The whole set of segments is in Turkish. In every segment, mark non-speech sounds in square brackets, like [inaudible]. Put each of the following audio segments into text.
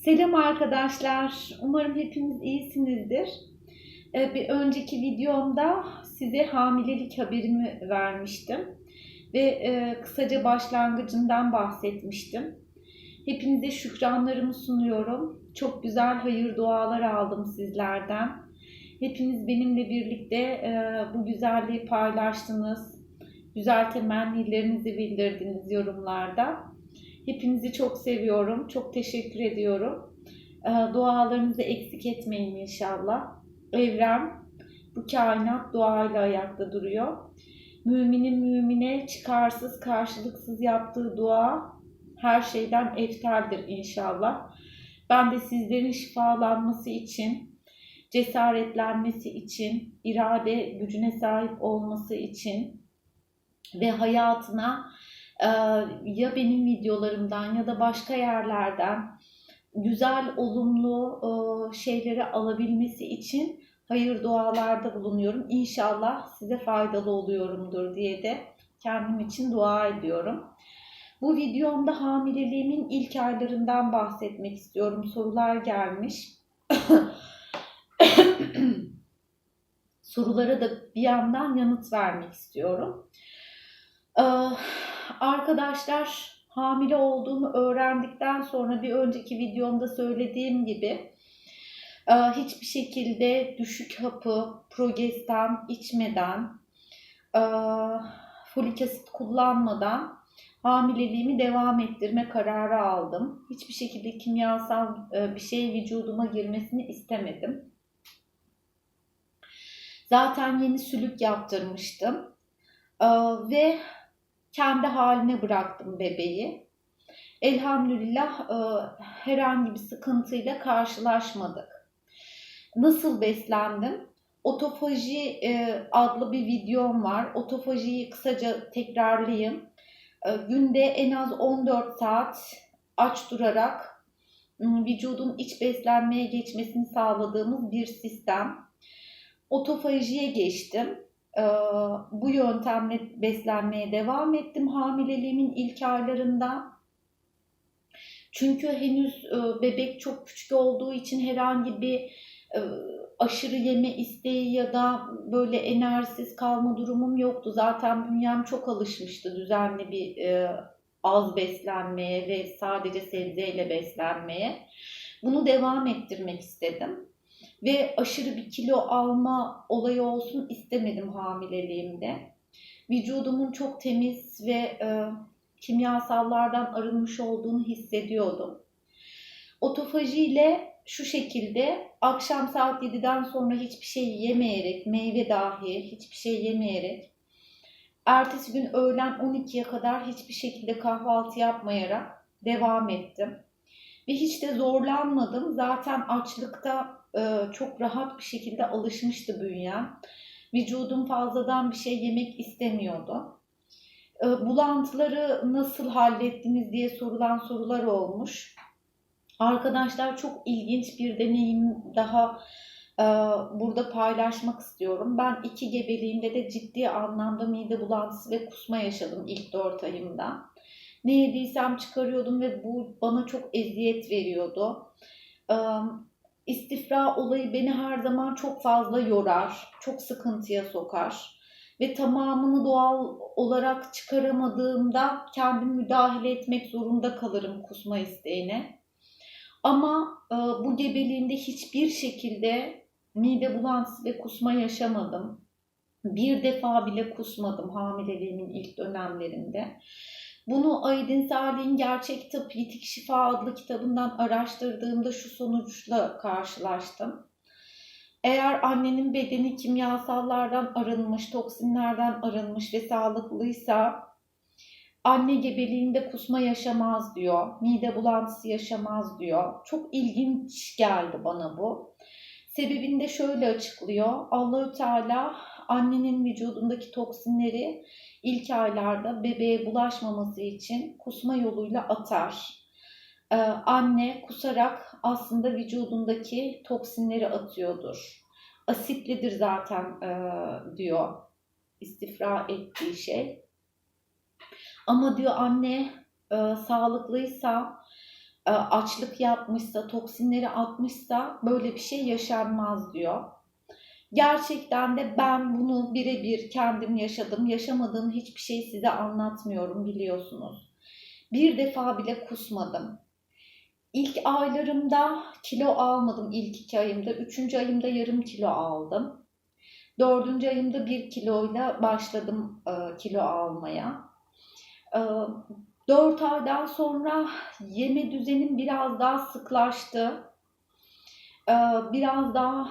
Selam arkadaşlar. Umarım hepiniz iyisinizdir. Ee, Bir önceki videomda size hamilelik haberimi vermiştim ve e, kısaca başlangıcından bahsetmiştim. Hepinize şükranlarımı sunuyorum. Çok güzel hayır dualar aldım sizlerden. Hepiniz benimle birlikte e, bu güzelliği paylaştınız. Güzel temennilerinizi bildirdiniz yorumlarda. Hepinizi çok seviyorum. Çok teşekkür ediyorum. Ee, Dualarınızı eksik etmeyin inşallah. Evren, bu kainat duayla ayakta duruyor. Müminin mümine çıkarsız, karşılıksız yaptığı dua her şeyden eftaldir inşallah. Ben de sizlerin şifalanması için, cesaretlenmesi için, irade gücüne sahip olması için ve hayatına ya benim videolarımdan ya da başka yerlerden güzel, olumlu e, şeyleri alabilmesi için hayır dualarda bulunuyorum. İnşallah size faydalı oluyorumdur diye de kendim için dua ediyorum. Bu videomda hamileliğimin ilk aylarından bahsetmek istiyorum. Sorular gelmiş. [coughs] Sorulara da bir yandan yanıt vermek istiyorum. Arkadaşlar hamile olduğumu öğrendikten sonra bir önceki videomda söylediğim gibi e, hiçbir şekilde düşük hapı, progestan içmeden, e, folik asit kullanmadan hamileliğimi devam ettirme kararı aldım. Hiçbir şekilde kimyasal e, bir şey vücuduma girmesini istemedim. Zaten yeni sülük yaptırmıştım. Ve kendi haline bıraktım bebeği. Elhamdülillah e, herhangi bir sıkıntıyla karşılaşmadık. Nasıl beslendim? Otofaji e, adlı bir videom var. Otofajiyi kısaca tekrarlayayım. E, günde en az 14 saat aç durarak vücudun iç beslenmeye geçmesini sağladığımız bir sistem. Otofajiye geçtim. Ee, bu yöntemle beslenmeye devam ettim hamileliğimin ilk aylarında. Çünkü henüz e, bebek çok küçük olduğu için herhangi bir e, aşırı yeme isteği ya da böyle enerjisiz kalma durumum yoktu. Zaten bünyem çok alışmıştı düzenli bir e, az beslenmeye ve sadece sebzeyle beslenmeye. Bunu devam ettirmek istedim ve aşırı bir kilo alma olayı olsun istemedim hamileliğimde. Vücudumun çok temiz ve e, kimyasallardan arınmış olduğunu hissediyordum. Otofaji ile şu şekilde akşam saat 7'den sonra hiçbir şey yemeyerek, meyve dahi hiçbir şey yemeyerek, ertesi gün öğlen 12'ye kadar hiçbir şekilde kahvaltı yapmayarak devam ettim. Ve hiç de zorlanmadım. Zaten açlıkta e, çok rahat bir şekilde alışmıştı bünyem. Vücudum fazladan bir şey yemek istemiyordu. E, bulantıları nasıl hallettiniz diye sorulan sorular olmuş. Arkadaşlar çok ilginç bir deneyim daha e, burada paylaşmak istiyorum. Ben iki gebeliğimde de ciddi anlamda mide bulantısı ve kusma yaşadım ilk dört ayımda. Ne yediysem çıkarıyordum ve bu bana çok eziyet veriyordu. İstifra olayı beni her zaman çok fazla yorar, çok sıkıntıya sokar ve tamamını doğal olarak çıkaramadığımda kendim müdahale etmek zorunda kalırım kusma isteğine. Ama bu gebeliğimde hiçbir şekilde mide bulantısı ve kusma yaşamadım. Bir defa bile kusmadım hamileliğimin ilk dönemlerinde. Bunu Aydın Salih'in Gerçek Tıp Yitik Şifa adlı kitabından araştırdığımda şu sonuçla karşılaştım. Eğer annenin bedeni kimyasallardan arınmış, toksinlerden arınmış ve sağlıklıysa anne gebeliğinde kusma yaşamaz diyor, mide bulantısı yaşamaz diyor. Çok ilginç geldi bana bu. Sebebini de şöyle açıklıyor. Allahü Teala annenin vücudundaki toksinleri ilk aylarda bebeğe bulaşmaması için kusma yoluyla atar. Ee, anne kusarak aslında vücudundaki toksinleri atıyordur. Asitlidir zaten e, diyor istifra ettiği şey. Ama diyor anne e, sağlıklıysa e, açlık yapmışsa, toksinleri atmışsa böyle bir şey yaşanmaz diyor. Gerçekten de ben bunu birebir kendim yaşadım. Yaşamadığım hiçbir şey size anlatmıyorum biliyorsunuz. Bir defa bile kusmadım. İlk aylarımda kilo almadım ilk iki ayımda. Üçüncü ayımda yarım kilo aldım. Dördüncü ayımda bir kiloyla başladım e, kilo almaya. E, dört aydan sonra yeme düzenim biraz daha sıklaştı. E, biraz daha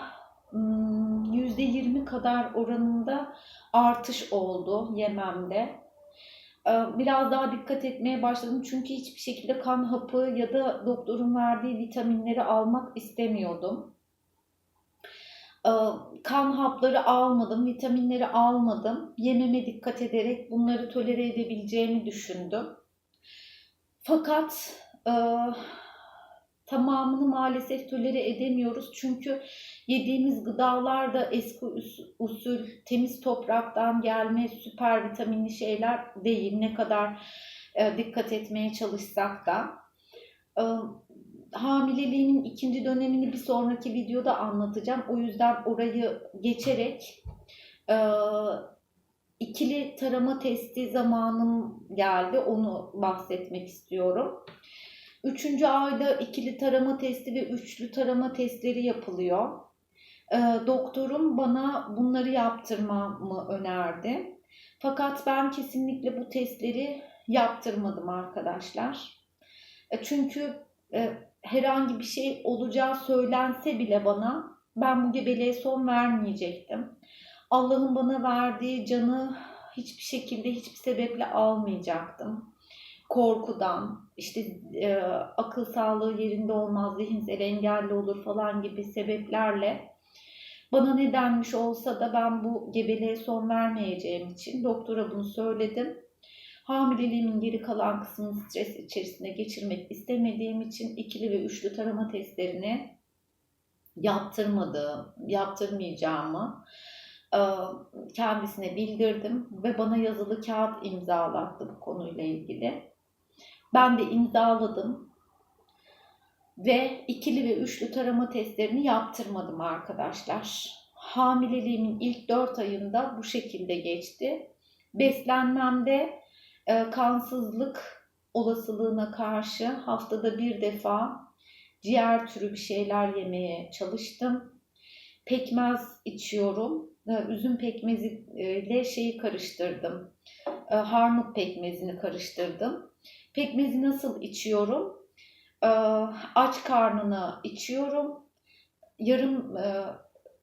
hmm, yüzde yirmi kadar oranında artış oldu yememde. E, biraz daha dikkat etmeye başladım çünkü hiçbir şekilde kan hapı ya da doktorun verdiği vitaminleri almak istemiyordum. E, kan hapları almadım, vitaminleri almadım. Yememe dikkat ederek bunları tolere edebileceğimi düşündüm. Fakat e, tamamını maalesef tolere edemiyoruz. Çünkü yediğimiz gıdalar da eski usul, temiz topraktan gelme süper vitaminli şeyler değil. Ne kadar e, dikkat etmeye çalışsak da. E, hamileliğimin ikinci dönemini bir sonraki videoda anlatacağım. O yüzden orayı geçerek e, ikili tarama testi zamanım geldi. Onu bahsetmek istiyorum. Üçüncü ayda ikili tarama testi ve üçlü tarama testleri yapılıyor. E, doktorum bana bunları yaptırmamı önerdi. Fakat ben kesinlikle bu testleri yaptırmadım arkadaşlar. E, çünkü e, herhangi bir şey olacağı söylense bile bana ben bu gebeliğe son vermeyecektim. Allah'ın bana verdiği canı hiçbir şekilde hiçbir sebeple almayacaktım. Korkudan, işte e, akıl sağlığı yerinde olmaz, zihinsel engelli olur falan gibi sebeplerle bana ne denmiş olsa da ben bu gebeliğe son vermeyeceğim için doktora bunu söyledim. Hamileliğimin geri kalan kısmını stres içerisinde geçirmek istemediğim için ikili ve üçlü tarama testlerini yaptırmadığım, yaptırmayacağımı e, kendisine bildirdim ve bana yazılı kağıt imzalattı bu konuyla ilgili. Ben de imzaladım ve ikili ve üçlü tarama testlerini yaptırmadım arkadaşlar. Hamileliğimin ilk 4 ayında bu şekilde geçti. Beslenmemde e, kansızlık olasılığına karşı haftada bir defa ciğer türü bir şeyler yemeye çalıştım. Pekmez içiyorum. E, üzüm pekmezi ile şeyi karıştırdım. E, harnut pekmezini karıştırdım. Pekmezi nasıl içiyorum? E, aç karnına içiyorum. Yarım e,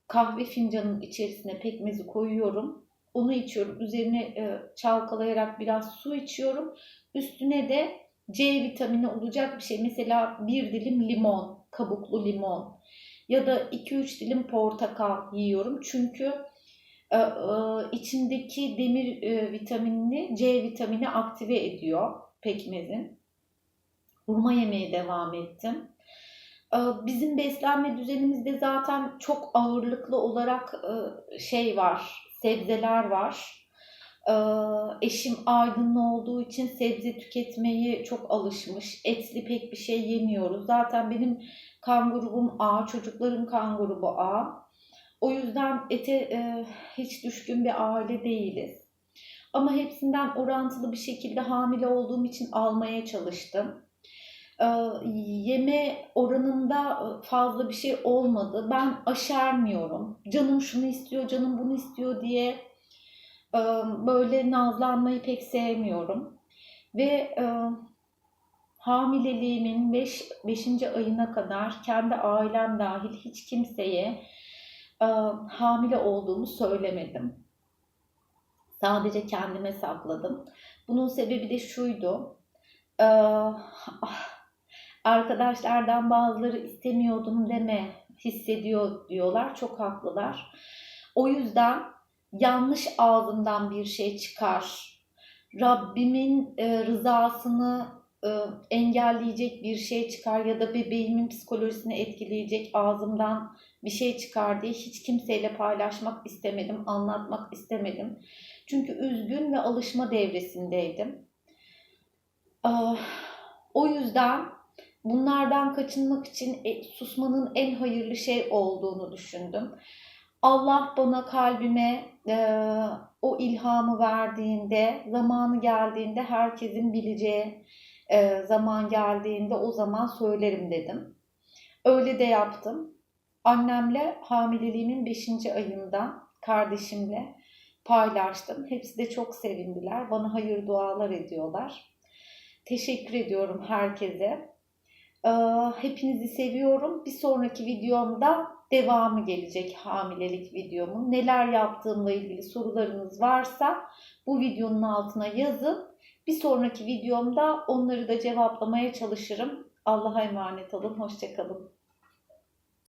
kahve fincanının içerisine pekmezi koyuyorum onu içiyorum. Üzerine e, çalkalayarak biraz su içiyorum. Üstüne de C vitamini olacak bir şey. Mesela bir dilim limon, kabuklu limon ya da 2-3 dilim portakal yiyorum. Çünkü içindeki demir e, vitaminini C vitamini aktive ediyor pekmezin. Hurma yemeye devam ettim. E, bizim beslenme düzenimizde zaten çok ağırlıklı olarak e, şey var, sebzeler var. Ee, eşim aydınlı olduğu için sebze tüketmeyi çok alışmış. Etli pek bir şey yemiyoruz. Zaten benim kan grubum A, çocukların kan grubu A. O yüzden ete e, hiç düşkün bir aile değiliz. Ama hepsinden orantılı bir şekilde hamile olduğum için almaya çalıştım. Ee, yeme oranında fazla bir şey olmadı. Ben aşermiyorum. Canım şunu istiyor, canım bunu istiyor diye e, böyle nazlanmayı pek sevmiyorum. Ve e, hamileliğimin 5. Beş, ayına kadar kendi ailem dahil hiç kimseye e, hamile olduğumu söylemedim. Sadece kendime sakladım. Bunun sebebi de şuydu. Ee, Arkadaşlardan bazıları istemiyordum deme hissediyor diyorlar. Çok haklılar. O yüzden yanlış ağzımdan bir şey çıkar. Rabbimin e, rızasını e, engelleyecek bir şey çıkar ya da bebeğimin psikolojisini etkileyecek ağzımdan bir şey çıkar diye hiç kimseyle paylaşmak istemedim, anlatmak istemedim. Çünkü üzgün ve alışma devresindeydim. Ah, o yüzden bunlardan kaçınmak için e, susmanın en hayırlı şey olduğunu düşündüm. Allah bana kalbime e, o ilhamı verdiğinde, zamanı geldiğinde herkesin bileceği e, zaman geldiğinde o zaman söylerim dedim. Öyle de yaptım. Annemle hamileliğimin 5. ayında kardeşimle paylaştım. Hepsi de çok sevindiler. Bana hayır dualar ediyorlar. Teşekkür ediyorum herkese. Ee, Hepinizi seviyorum. Bir sonraki videomda devamı gelecek hamilelik videomun. Neler yaptığımla ilgili sorularınız varsa bu videonun altına yazın. Bir sonraki videomda onları da cevaplamaya çalışırım. Allah'a emanet olun. Hoşçakalın.